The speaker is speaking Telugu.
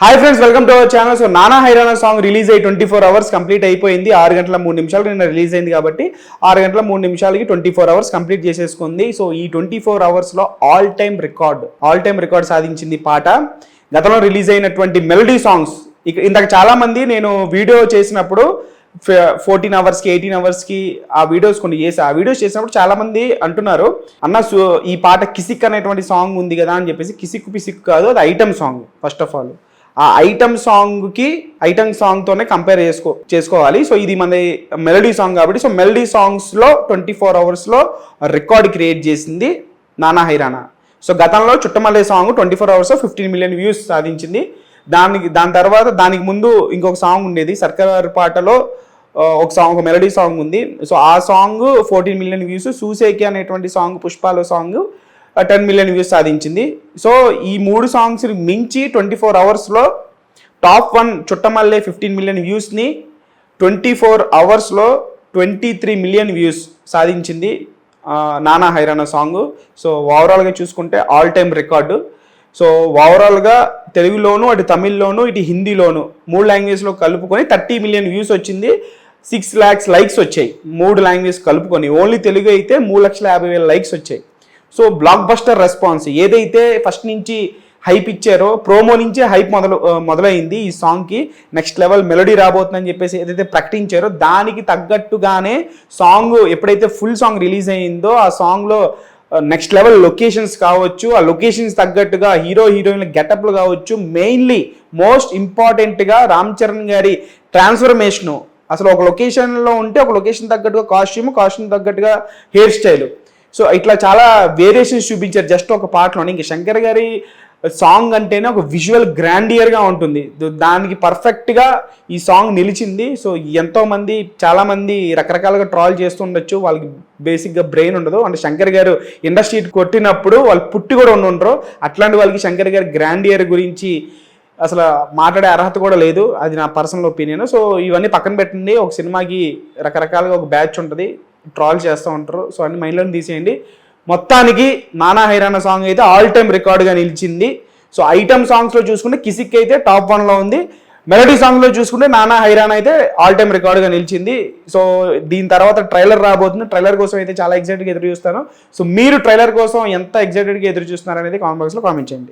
Hi friends welcome to our channel so Nana Hairana song release అయ్యి ట్వంటీ ఫోర్ అవర్స్ కంప్లీట్ అయిపోయింది. ఆరు గంటల మూడు నిమిషాలు నిన్న రిలీజ్ అయింది కాబట్టి ఆరు గంటల మూడు నిమిషాలకి ట్వంటీ ఫోర్ అవర్స్ కంప్లీట్ చేసేసుకుంది. సో ఈ ట్వంటీ ఫోర్ అవర్స్లో all time record all time record సాధించింది ఈ పాట. గతంలో రిలీజ్ అయినటువంటి మెలడీ సాంగ్స్ ఇక ఇందాక చాలామంది నేను వీడియో చేసినప్పుడు ఫోర్టీన్ అవర్స్కి ఎయిటీన్ అవర్స్కి ఆ వీడియోస్ కొన్ని చేసి. ఆ వీడియోస్ చేసినప్పుడు చాలామంది అంటున్నారు అన్న ఈ పాట కిసిక్ అనేటువంటి సాంగ్ ఉంది కదా అని చెప్పేసి కిసిక్ పిసిక్ కాదు అది item song first of all ఆ ఐటమ్ సాంగ్కి ఐటమ్ సాంగ్తోనే కంపేర్ చేసుకో చేసుకోవాలి. సో ఇది మన మెలడీ సాంగ్ కాబట్టి సో మెలడీ సాంగ్స్లో ట్వంటీ ఫోర్ అవర్స్లో రికార్డ్ క్రియేట్ చేసింది నానా హైరానా. సో గతంలో Chuttamalle song twenty four hours fifteen million views సాధించింది. దానికి దాని తర్వాత దానికి ముందు ఇంకొక సాంగ్ ఉండేది సర్కార్ పాటలో ఒక సాంగ్ ఒక మెలడీ సాంగ్ ఉంది. సో ఆ song fourteen million views Sooseki అనేటువంటి సాంగ్ పుష్పాలో సాంగ్ టెన్ మిలియన్ వ్యూస్ సాధించింది. సో ఈ మూడు సాంగ్స్ని మించి ట్వంటీ ఫోర్ అవర్స్లో top one Chuttamalle fifteen million వ్యూస్ని twenty four అవర్స్లో ట్వంటీ త్రీ మిలియన్ వ్యూస్ సాధించింది నానా హైరానా సాంగ్ సో ఓవరాల్గా చూసుకుంటే ఆల్ టైమ్ రికార్డు సో ఓవరాల్గా తెలుగులోను అటు తమిళ్ళోను ఇటు హిందీలోను మూడు లాంగ్వేజ్లో కలుపుకొని థర్టీ మిలియన్ వ్యూస్ వచ్చింది. సిక్స్ ల్యాక్స్ లైక్స్ వచ్చాయి. మూడు లాంగ్వేజ్ కలుపుకొని. ఓన్లీ తెలుగు అయితే మూడు లక్షల యాభై వేల లైక్స్ వచ్చాయి. సో బ్లాక్ బస్టర్ రెస్పాన్స్ ఏదైతే ఫస్ట్ నుంచి హైప్ ఇచ్చారో ప్రోమో నుంచే హైప్ మొదలు మొదలైంది ఈ సాంగ్కి నెక్స్ట్ లెవెల్ మెలడీ రాబోతుందని చెప్పేసి ఏదైతే ప్రకటించారో దానికి తగ్గట్టుగానే సాంగ్ ఎప్పుడైతే ఫుల్ సాంగ్ రిలీజ్ అయిందో ఆ సాంగ్లో నెక్స్ట్ లెవెల్ లొకేషన్స్ కావచ్చు ఆ లొకేషన్స్ తగ్గట్టుగా హీరో హీరోయిన్ల గెటప్లు కావచ్చు మెయిన్లీ మోస్ట్ ఇంపార్టెంట్గా రామ్ చరణ్ గారి ట్రాన్స్ఫర్మేషను అసలు ఒక లొకేషన్లో ఉంటే ఒక లొకేషన్ తగ్గట్టుగా కాస్ట్యూమ్ కాస్ట్యూమ్ తగ్గట్టుగా హెయిర్ స్టైల్ సో ఇట్లా చాలా వేరియేషన్స్ చూపించారు. జస్ట్ ఒక పాటలో ఇంక శంకర్ గారి సాంగ్ అంటేనే ఒక విజువల్ గ్రాండియర్గా ఉంటుంది. దానికి పర్ఫెక్ట్గా ఈ సాంగ్ నిలిచింది. సో ఎంతోమంది చాలామంది రకరకాలుగా ట్రాల్ చేస్తుండొచ్చు వాళ్ళకి బేసిక్గా బ్రెయిన్ ఉండదు. అంటే శంకర్ గారు ఇండస్ట్రీ కొట్టినప్పుడు వాళ్ళు పుట్టి కూడా ఉండి ఉండరు. అట్లాంటి వాళ్ళకి శంకర్ గారి గ్రాండియర్ గురించి అసలు మాట్లాడే అర్హత కూడా లేదు. అది నా పర్సనల్ ఒపీనియన్ సో ఇవన్నీ పక్కన పెట్టండి. ఒక సినిమాకి రకరకాలుగా ఒక బ్యాచ్ ఉంటుంది. ట్రాల్ చేస్తూ ఉంటారు. సో అన్ని మైండ్లో తీసేయండి. మొత్తానికి నానా హైరానా సాంగ్ అయితే ఆల్ టైమ్ రికార్డ్గా నిలిచింది. సో ఐటమ్ సాంగ్స్లో చూసుకుంటే కిసిక్ అయితే టాప్ వన్లో ఉంది. మెలడీ సాంగ్లో చూసుకుంటే నానా హైరానా అయితే ఆల్ టైమ్ రికార్డ్గా నిలిచింది. సో దీని తర్వాత ట్రైలర్ రాబోతుంది. ట్రైలర్ కోసం అయితే చాలా ఎగ్జైటెడ్గా ఎదురు చూస్తాను. సో మీరు ట్రైలర్ కోసం ఎంత ఎగ్జైటెడ్గా ఎదురు చూస్తున్నారు అనేది కామెంట్ బాక్స్లో కామెంట్ చేయండి.